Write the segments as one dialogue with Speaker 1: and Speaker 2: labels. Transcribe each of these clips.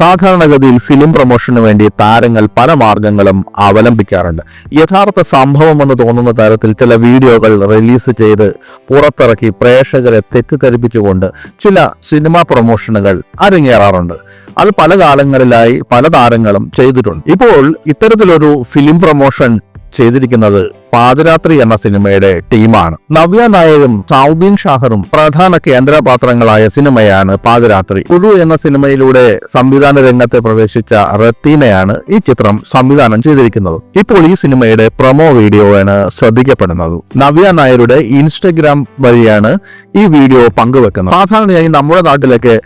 Speaker 1: സാധാരണഗതിയിൽ ഫിലിം പ്രൊമോഷന് വേണ്ടി താരങ്ങൾ പല മാർഗങ്ങളും അവലംബിക്കാറുണ്ട്. യഥാർത്ഥ സംഭവമെന്ന് തോന്നുന്ന തരത്തിൽ ചില വീഡിയോകൾ റിലീസ് ചെയ്ത് പുറത്തിറക്കി പ്രേക്ഷകരെ തെറ്റിദ്ധരിപ്പിച്ചുകൊണ്ട് ചില സിനിമാ പ്രൊമോഷനുകൾ അരങ്ങേറാറുണ്ട്. അത് പല കാലങ്ങളിലായി പല താരങ്ങളും ചെയ്തിട്ടുണ്ട്. ഇപ്പോൾ ഇത്തരത്തിലൊരു ഫിലിം പ്രൊമോഷൻ ചെയ്തിരിക്കുന്നത് പാതിരാത്രി എന്ന സിനിമയുടെ ടീമാണ്. നവ്യ നായരും സൗബിൻ ഷാഹറും പ്രധാന കേന്ദ്രപാത്രങ്ങളായ സിനിമയാണ് പാതിരാത്രി. ഉരു എന്ന സിനിമയിലൂടെ സംവിധാന രംഗത്തെ പ്രവേശിച്ച റത്തീനയാണ് ഈ ചിത്രം സംവിധാനം ചെയ്തിരിക്കുന്നത്. ഇപ്പോൾ ഈ സിനിമയുടെ പ്രൊമോ വീഡിയോയാണ് ശ്രദ്ധിക്കപ്പെടുന്നത്. നവ്യ നായരുടെ ഇൻസ്റ്റഗ്രാം വഴിയാണ് ഈ വീഡിയോ പങ്കുവെക്കുന്നത്. സാധാരണയായി നമ്മുടെ നാട്ടിലൊക്കെ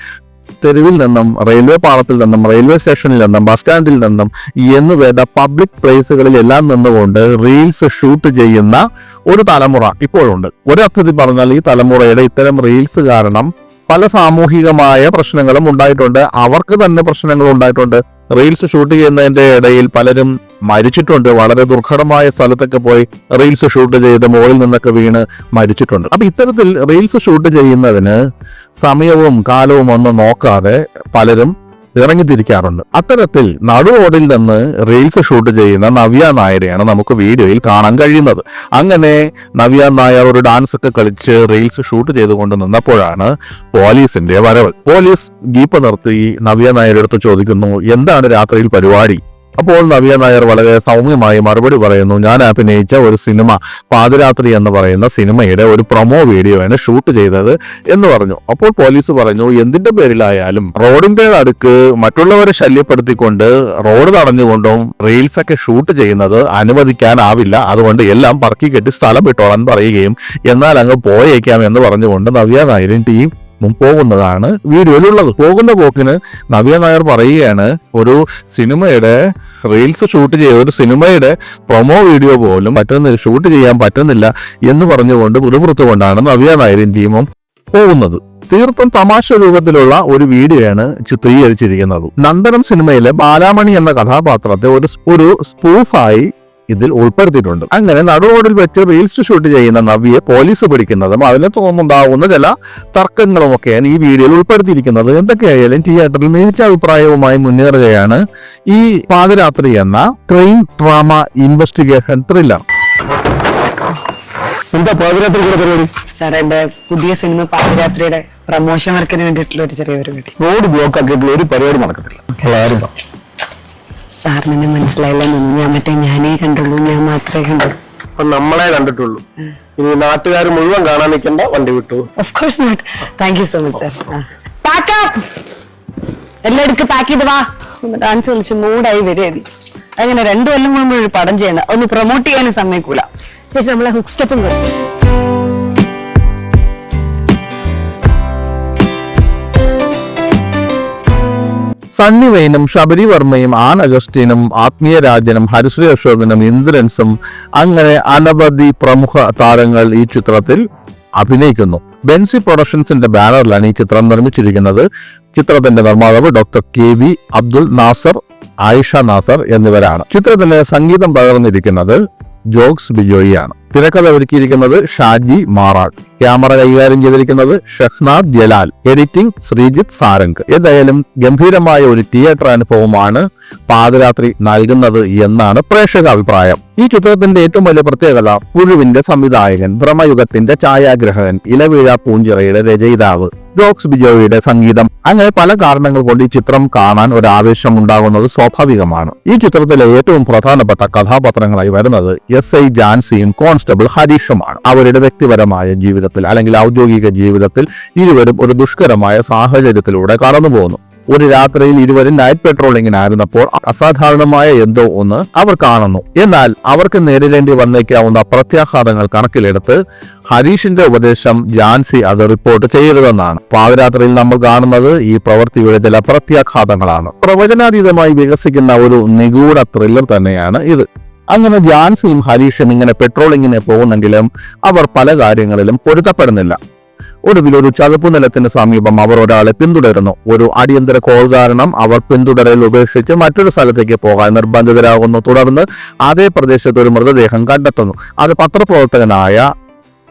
Speaker 1: തെരുവിൽ നിന്നും റെയിൽവേ പാളത്തിൽ നിന്നും റെയിൽവേ സ്റ്റേഷനിൽ നിന്നും ബസ് സ്റ്റാൻഡിൽ നിന്നും എന്ന് വേണ്ട പബ്ലിക് പ്ലേസുകളിൽ എല്ലാം നിന്നുകൊണ്ട് റീൽസ് ഷൂട്ട് ചെയ്യുന്ന ഒരു തലമുറ ഇപ്പോഴുണ്ട്. ഒരർത്ഥത്തിൽ പറഞ്ഞാൽ ഈ തലമുറയുടെ ഇത്തരം റീൽസ് കാരണം പല സാമൂഹികമായ പ്രശ്നങ്ങളും ഉണ്ടായിട്ടുണ്ട്. അവർക്ക് തന്നെ പ്രശ്നങ്ങൾ ഉണ്ടായിട്ടുണ്ട്. റീൽസ് ഷൂട്ട് ചെയ്യുന്നതിന്റെ ഇടയിൽ പലരും മരിച്ചിട്ടുണ്ട്. വളരെ ദുർഘടമായ സ്ഥലത്തൊക്കെ പോയി റീൽസ് ഷൂട്ട് ചെയ്ത് മുകളിൽ നിന്നൊക്കെ വീണ് മരിച്ചിട്ടുണ്ട്. അപ്പം ഇത്തരത്തിൽ റീൽസ് ഷൂട്ട് ചെയ്യുന്നതിന് സമയവും കാലവും ഒന്നും നോക്കാതെ പലരും ഇറങ്ങിത്തിരിക്കാറുണ്ട്. അത്തരത്തിൽ നടുവോടിൽ റോഡിൽ നിന്ന് റീൽസ് ഷൂട്ട് ചെയ്യുന്ന നവ്യ നായരെയാണ് നമുക്ക് വീഡിയോയിൽ കാണാൻ കഴിയുന്നത്. അങ്ങനെ നവ്യ നായർ ഒരു ഡാൻസ് ഒക്കെ കളിച്ച് റീൽസ് ഷൂട്ട് ചെയ്തുകൊണ്ട് നിന്നപ്പോഴാണ് പോലീസിന്റെ വരവ്. പോലീസ് ജീപ്പ് നിർത്തി നവ്യ നായരുടെ അടുത്ത് ചോദിക്കുന്നു എന്താണ് രാത്രിയിൽ പരിപാടി? അപ്പോൾ നവ്യ നായർ വളരെ സൗമ്യമായി മറുപടി പറയുന്നു ഞാൻ അഭിനയിച്ച ഒരു സിനിമ പാതിരാത്രി എന്ന് പറയുന്ന സിനിമയുടെ ഒരു പ്രൊമോ വീഡിയോയാണ് ഷൂട്ട് ചെയ്തത് എന്ന് പറഞ്ഞു. അപ്പോൾ പോലീസ് പറഞ്ഞു എന്തിന്റെ പേരിലായാലും റോഡിന്റെ അടുക്ക് മറ്റുള്ളവരെ ശല്യപ്പെടുത്തിക്കൊണ്ട് റോഡ് തടഞ്ഞുകൊണ്ടും റീൽസ് ഒക്കെ ഷൂട്ട് ചെയ്യുന്നത് അനുവദിക്കാനാവില്ല. അതുകൊണ്ട് എല്ലാം പറക്കി കെട്ടി സ്ഥലം വിട്ടോളാൻ പറയുകയും എന്നാൽ അങ്ങ് പോയേക്കാം എന്ന് പറഞ്ഞുകൊണ്ട് നവ്യ നായരും ടീം പോകുന്നതാണ് വീഡിയോയിലുള്ളത്. പോകുന്ന പോക്കിന് നവ്യ നായർ പറയുകയാണ് ഒരു സിനിമയുടെ റീൽസ് ഷൂട്ട് ചെയ്ത ഒരു സിനിമയുടെ പ്രൊമോ വീഡിയോ പോലും പറ്റുന്നില്ല ഷൂട്ട് ചെയ്യാൻ പറ്റുന്നില്ല എന്ന് പറഞ്ഞുകൊണ്ട് പുതുപുറത്തുകൊണ്ടാണ് നവ്യ നായരും ടീമും പോകുന്നത്. തീർത്തും തമാശ രൂപത്തിലുള്ള ഒരു വീഡിയോയാണ് ചിത്രീകരിച്ചിരിക്കുന്നത്. നന്ദനം സിനിമയിലെ ബാലാമണി എന്ന കഥാപാത്രത്തെ ഒരു ഒരു സ്പൂഫായി ഇതിൽ ഉൾപ്പെടുത്തിയിട്ടുണ്ട്. അങ്ങനെ നടു റോഡിൽ വെച്ച് റീൽസ് ഷൂട്ട് ചെയ്യുന്ന നവ്യെ പോലീസ് പിടിക്കുന്നതും അതിനെ തോന്നുന്നുണ്ടാവുന്ന ചില തർക്കങ്ങളുമൊക്കെയാണ് ഈ വീഡിയോയിൽ ഉൾപ്പെടുത്തിയിരിക്കുന്നത്. എന്തൊക്കെയായാലും തിയേറ്ററിൽ മികച്ച അഭിപ്രായവുമായി മുന്നേറുകയാണ് ഈ പാതിരാത്രി എന്ന ക്രൈം ഡ്രാമ ഇൻവെസ്റ്റിഗേഷൻ ത്രില്ലർ എന്താ പാതിരാത്രി പരിപാടി?
Speaker 2: സാർ എന്റെ പുതിയ സിനിമ പാതിരാത്രിയുടെ പ്രമോഷൻ വർക്കിന് വേണ്ടിയിട്ടുള്ള ഒരു ചെറിയ പരിപാടി
Speaker 1: റോഡ് ബ്ലോക്ക് ആക്കിയിട്ടുള്ള ഒരു പരിപാടി നടക്കത്തില്ല.
Speaker 2: സാറിന് മനസ്സിലായില്ല. ഞാൻ മറ്റേ ഞാനേ കണ്ടുള്ളൂ ഞാൻ മാത്രമേ കണ്ടുള്ളൂ.
Speaker 3: അപ്പൊ നമ്മളെ കണ്ടിട്ടുള്ളൂ. ഇനി നാട്ടുകാർ മുഴുവൻ കാണാൻ നിൽക്കണ്ട വണ്ടി വിട്ടു.
Speaker 2: Of course not thank you so much sir pack എല്ലാം എടുക്ക് പാക്ക് ചെയ്ത് വാ. ഡാൻസ് കളിച്ച് മൂഡായി വരും അങ്ങനെ രണ്ടു കൊല്ലം കൂടുമ്പോൾ ഒരു പടം ചെയ്യണം ഒന്ന് പ്രൊമോട്ട് ചെയ്യാനും സമ്മതിക്കൂല ചേച്ചി നമ്മളെ ഹുക്ക് സ്റ്റെപ്പും കളിക്കും
Speaker 1: സണ്ണി വെയിനും ശബരി വർമ്മയും ആൻ അഗസ്റ്റീനും ആത്മീയരാജനും ഹരിശ്രീ അശോകനും ഇന്ദ്രൻസും അങ്ങനെ അനവധി പ്രമുഖ താരങ്ങൾ ഈ ചിത്രത്തിൽ അഭിനയിക്കുന്നു. ബെൻസി പ്രൊഡക്ഷൻസിന്റെ ബാനറിലാണ് ഈ ചിത്രം നിർമ്മിച്ചിരിക്കുന്നത്. ചിത്രത്തിന്റെ നിർമ്മാതാവ് doctor K V Abdul Nasar Ayisha Nasar എന്നിവരാണ്. ചിത്രത്തിന് സംഗീതം പകർന്നിരിക്കുന്നത് ജോക്സ് ബിജോയിയാണ്. തിരക്കഥ ഒരുക്കിയിരിക്കുന്നത് ഷാജി മാറാട്ട് ക്യാമറ കൈകാര്യം ചെയ്തിരിക്കുന്നത് ഷഹ്നാദ് ജലാൽ. എഡിറ്റിംഗ് ശ്രീജിത്ത് സാരംഗ്. ഏതായാലും ഗംഭീരമായ ഒരു തിയേറ്റർ അനുഭവമാണ് പാതിരാത്രി നൽകുന്നത് എന്നാണ് പ്രേക്ഷക അഭിപ്രായം ഈ ചിത്രത്തിന്റെ ഏറ്റവും വലിയ പ്രത്യേകത പുഴുവിന്റെ സംവിധായകൻ ഭ്രമയുഗത്തിന്റെ ഛായാഗ്രഹകൻ ഇലവീഴ പൂഞ്ചിറയുടെ രചയിതാവ്. ജോക്സ് ബിജോയുടെ സംഗീതം. അങ്ങനെ പല കാരണങ്ങൾ കൊണ്ട് ഈ ചിത്രം കാണാൻ ഒരു ആവേശം ഉണ്ടാകുന്നത് സ്വാഭാവികമാണ്. ഈ ചിത്രത്തിലെ ഏറ്റവും പ്രധാനപ്പെട്ട കഥാപാത്രങ്ങളായി വരുന്നത് എസ് ഐ ജാൻസിയും കോൺസ്റ്റബിൾ ഹരീഷുമാണ്. അവരുടെ വ്യക്തിപരമായ ജീവിതത്തിൽ അല്ലെങ്കിൽ ഔദ്യോഗിക ജീവിതത്തിൽ ഇരുവരും ഒരു ദുഷ്കരമായ സാഹചര്യത്തിലൂടെ കടന്നു പോകുന്നു ഒരു രാത്രിയിൽ ഇരുവരും നൈറ്റ് പെട്രോളിങ്ങിനായിരുന്നപ്പോൾ അസാധാരണമായ എന്തോ ഒന്ന് അവർ കാണുന്നു. എന്നാൽ അവർക്ക് നേരിടേണ്ടി വന്നേക്കാവുന്ന പ്രത്യാഘാതങ്ങൾ കണക്കിലെടുത്ത് ഹരീഷിന്റെ ഉപദേശം ജാൻസി അത് റിപ്പോർട്ട് ചെയ്യരുതെന്നാണ്. പാതിരാത്രിയിൽ നമ്മൾ കാണുന്നത് ഈ പ്രവൃത്തിയുടെ ചില പ്രത്യാഘാതങ്ങളാണ്. പ്രവചനാതീതമായി വികസിക്കുന്ന ഒരു നിഗൂഢ ത്രില്ലർ തന്നെയാണ് ഇത്. അങ്ങനെ ജാൻസിയും ഹരീഷും ഇങ്ങനെ പെട്രോളിങ്ങിനെ പോകുന്നെങ്കിലും അവർ പല കാര്യങ്ങളിലും പൊരുത്തപ്പെടുന്നില്ല. ഒടുവിൽ ഒരു ചതുപ്പ് നിലത്തിന് സമീപം അവർ ഒരാളെ പിന്തുടരുന്നു. ഒരു അടിയന്തര കോൾ കാരണം അവർ പിന്തുടരൽ ഉപേക്ഷിച്ച് മറ്റൊരു സ്ഥലത്തേക്ക് പോകാൻ നിർബന്ധിതരാകുന്നു. തുടർന്ന് അതേ പ്രദേശത്ത് ഒരു മൃതദേഹം കണ്ടെത്തുന്നു. അത് പത്രപ്രവർത്തകനായ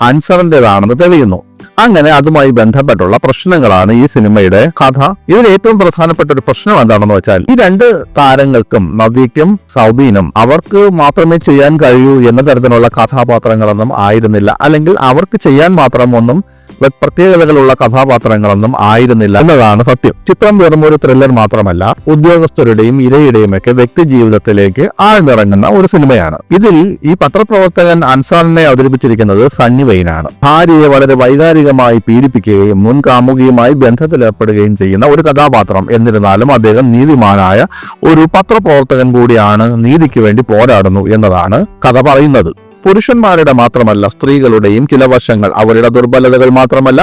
Speaker 1: അൻസറിന്റെതാണെന്ന് തെളിയുന്നു. അങ്ങനെ അതുമായി ബന്ധപ്പെട്ടുള്ള പ്രശ്നങ്ങളാണ് ഈ സിനിമയുടെ കഥ. ഇതിൽ ഏറ്റവും പ്രധാനപ്പെട്ട ഒരു പ്രശ്നം എന്താണെന്ന് വെച്ചാൽ ഈ രണ്ട് താരങ്ങൾക്കും നവ്യയ്ക്കും സൗബീനും അവർക്ക് മാത്രമേ ചെയ്യാൻ കഴിയൂ എന്ന തരത്തിലുള്ള കഥാപാത്രങ്ങളൊന്നും ആയിരുന്നില്ല. അല്ലെങ്കിൽ അവർക്ക് ചെയ്യാൻ മാത്രം ഒന്നും പ്രത്യേകതകളുള്ള കഥാപാത്രങ്ങളൊന്നും ആയിരുന്നില്ല എന്നതാണ് സത്യം. ചിത്രം വെറും ഒരു ത്രില്ലർ മാത്രമല്ല ഉദ്യോഗസ്ഥരുടെയും ഇരയുടെയും ഒക്കെ വ്യക്തി ജീവിതത്തിലേക്ക് ആഴ്ന്നിറങ്ങുന്ന ഒരു സിനിമയാണ്. ഇതിൽ ഈ പത്രപ്രവർത്തകൻ അൻസാറിനെ അവതരിപ്പിച്ചിരിക്കുന്നത് സണ്ണി വെയിനാണ്. ഭാര്യയെ വളരെ വൈകാരികമായി പീഡിപ്പിക്കുകയും മുൻ കാമുകിയുമായി ബന്ധത്തിലേർപ്പെടുകയും ചെയ്യുന്ന ഒരു കഥാപാത്രം എന്നിരുന്നാലും അദ്ദേഹം നീതിമാനായ ഒരു പത്രപ്രവർത്തകൻ കൂടിയാണ് നീതിക്ക് വേണ്ടി പോരാടുന്നു എന്നതാണ് കഥ പറയുന്നത്. പുരുഷന്മാരുടെ മാത്രമല്ല സ്ത്രീകളുടെയും ചില വശങ്ങൾ അവരുടെ ദുർബലതകൾ മാത്രമല്ല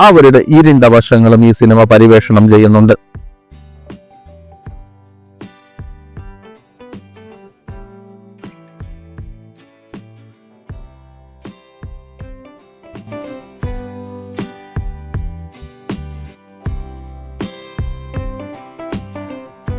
Speaker 1: അവരുടെ ഇരുണ്ട വശങ്ങളും ഈ സിനിമ പരിവേഷണം ചെയ്യുന്നുണ്ട്.